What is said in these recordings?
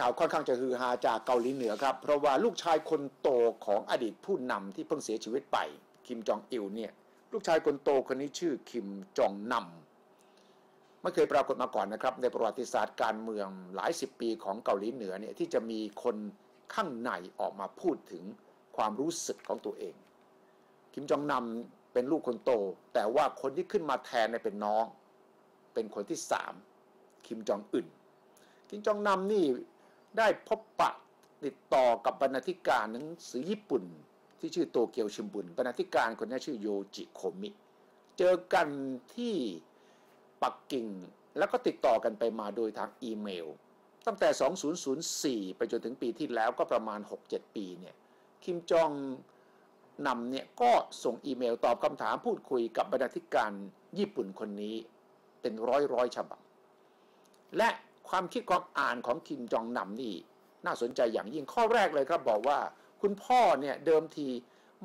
ข่าวค่อนข้างจะฮือฮาจากเกาหลีเหนือครับ เพราะว่าลูกชายคนโตของอดีตผู้นำที่เพิ่งเสียชีวิตไป คิมจองอิลเนี่ยลูกชายคนโตคนนี้ชื่อคิมจองนำไม่เคยปรากฏมาก่อนนะครับ ในประวัติศาสตร์การเมืองหลายสิบปีของเกาหลีเหนือเนี่ยที่จะมีคนข้างในออกมาพูดถึงความรู้สึกของตัวเอง คิมจองนำเป็นลูกคนโต แต่ว่าคนที่ขึ้นมาแทนเนี่ยเป็นน้อง เป็นคนที่สามคิมจองอึนคิมจองนำนี่ ได้พบปะติดต่อกับบรรณาธิการหนังสือญี่ปุ่น ที่ชื่อโตเกียวชิมบุนบรรณาธิการคนนี้ชื่อโยจิโคมิ เจอกันที่ปักกิ่งแล้วก็ติดต่อกันไปมาโดยทางอีเมล ตั้งแต่ 2004 ไปจนถึงปีที่แล้วก็ประมาณ 6-7 ปีเนี่ยคิมจองนำเนี่ยก็ส่งอีเมลตอบคำถามพูดคุยกับบรรณาธิการญี่ปุ่นคนนี้เป็นร้อยร้อยฉบับ และ ความคิดความอ่านของคิมจองนำนี่ น่าสนใจอย่างยิ่งข้อแรกเลยครับบอกว่าคุณพ่อเนี่ยเดิมที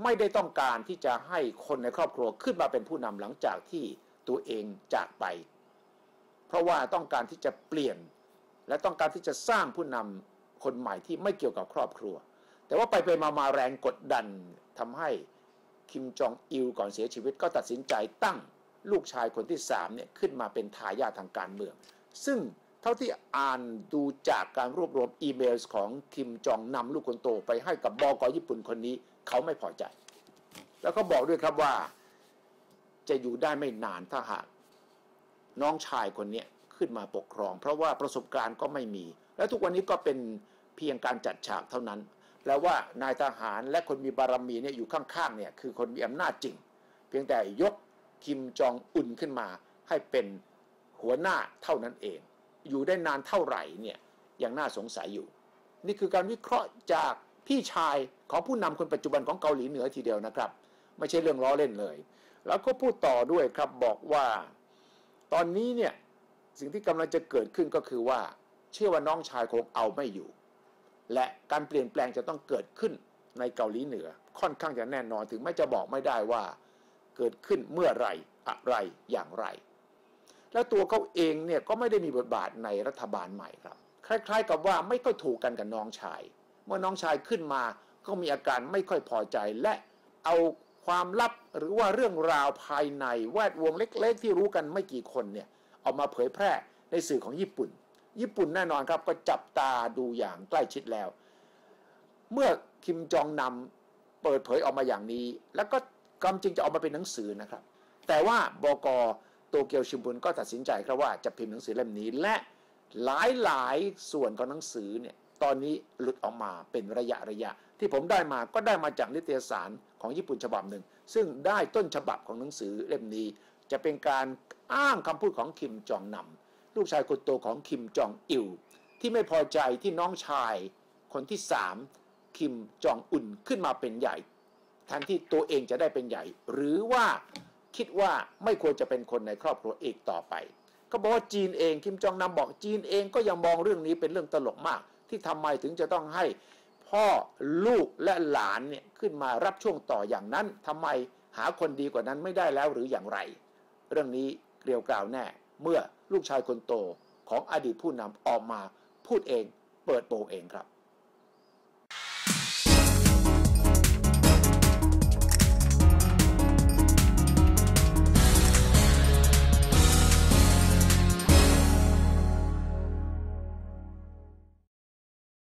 ไม่ได้ต้องการที่จะให้คนในครอบครัวขึ้นมาเป็นผู้นำหลังจากที่ตัวเองจากไป เพราะว่าต้องการที่จะเปลี่ยน และต้องการที่จะสร้างผู้นำคนใหม่ที่ไม่เกี่ยวกับครอบครัว แต่ว่าไปไปมามาแรงกดดันทำให้คิมจองอิลก่อนเสียชีวิตก็ตัดสินใจตั้งลูกชายคนที่สามเนี่ยขึ้นมาเป็นทายาททางการเมือง ซึ่ง เท่าที่อ่านดูจากการรวบรวมอีเมลของคิมจองนำลูกคนโตไปให้กับบอกอญี่ปุ่นคนนี้ เขาไม่พอใจ แล้วก็บอกด้วยครับว่า จะอยู่ได้ไม่นานถ้าหากน้องชายคนนี้ขึ้นมาปกครอง เพราะว่าประสบการณ์ก็ไม่มี และทุกวันนี้ก็เป็นเพียงการจัดฉากเท่านั้น แล้วว่านายทหารและคนมีบารมีเนี่ยอยู่ข้างๆเนี่ยคือคนมีอำนาจจริง เพียงแต่ยกคิมจองอุ่นขึ้นมาให้เป็นหัวหน้าเท่านั้นเอง อยู่ได้นานเท่าไหร่เนี่ยยังน่าสงสัยอยู่ นี่คือการวิเคราะห์จากพี่ชายของผู้นำคนปัจจุบันของเกาหลีเหนือทีเดียวนะครับ ไม่ใช่เรื่องล้อเล่นเลย แล้วก็พูดต่อด้วยครับบอกว่า ตอนนี้เนี่ยสิ่งที่กำลังจะเกิดขึ้นก็คือว่า เชื่อว่าน้องชายคงเอาไม่อยู่ และการเปลี่ยนแปลงจะต้องเกิดขึ้นในเกาหลีเหนือ ค่อนข้างจะแน่นอนถึงไม่จะบอกไม่ได้ว่า เกิดขึ้นเมื่อไรอะไรอย่างไร แล้วตัวเขาเองเนี่ยก็ไม่ได้มีบทบาทในรัฐบาลใหม่ครับ คล้าย ๆ กับว่าไม่ค่อยถูกกันกับน้องชาย เมื่อน้องชายขึ้นมาก็มีอาการไม่ค่อยพอใจและเอาความลับหรือว่าเรื่องราวภายในแวดวงเล็ก ๆ ที่รู้กันไม่กี่คนเนี่ยออกมาเผยแพร่ในสื่อของญี่ปุ่น ญี่ปุ่นแน่นอนครับก็จับตาดูอย่างใกล้ชิดแล้ว เมื่อคิมจองนำเปิดเผยออกมาอย่างนี้ แล้วก็ความจริงจะออกมาเป็นหนังสือนะครับ แต่ว่าบก โตเกียวชิมบุนก็ตัดสินใจครับว่าจะพิมพ์หนังสือเล่มนี้ และหลายหลายส่วนของหนังสือเนี่ยตอนนี้หลุดออกมาเป็นระยะระยะ ที่ผมได้มาก็ได้มาจากนิตยสารของญี่ปุ่นฉบับหนึ่ง ซึ่งได้ต้นฉบับของหนังสือเล่มนี้ จะเป็นการอ้างคำพูดของคิมจองนำลูกชายคนโตของคิมจองอิลที่ไม่พอใจที่น้องชายคนที่สามคิมจองอุ่นขึ้นมาเป็นใหญ่แทนที่ตัวเองจะได้เป็นใหญ่ หรือว่า คิดว่าไม่ควรจะเป็นคนในครอบครัวอีกต่อไปก็บอกว่าจีนเองคิมจองนำบอกจีนเองก็ยังมองเรื่องนี้เป็นเรื่องตลกมาก ที่ทำไมถึงจะต้องให้พ่อลูกและหลานเนี่ยขึ้นมารับช่วงต่ออย่างนั้นทำไมหาคนดีกว่านั้นไม่ได้แล้วหรืออย่างไร เรื่องนี้เกลียวกล่าวแน่ เมื่อลูกชายคนโตของอดีตผู้นำออกมาพูดเอง เปิดโปงเองครับ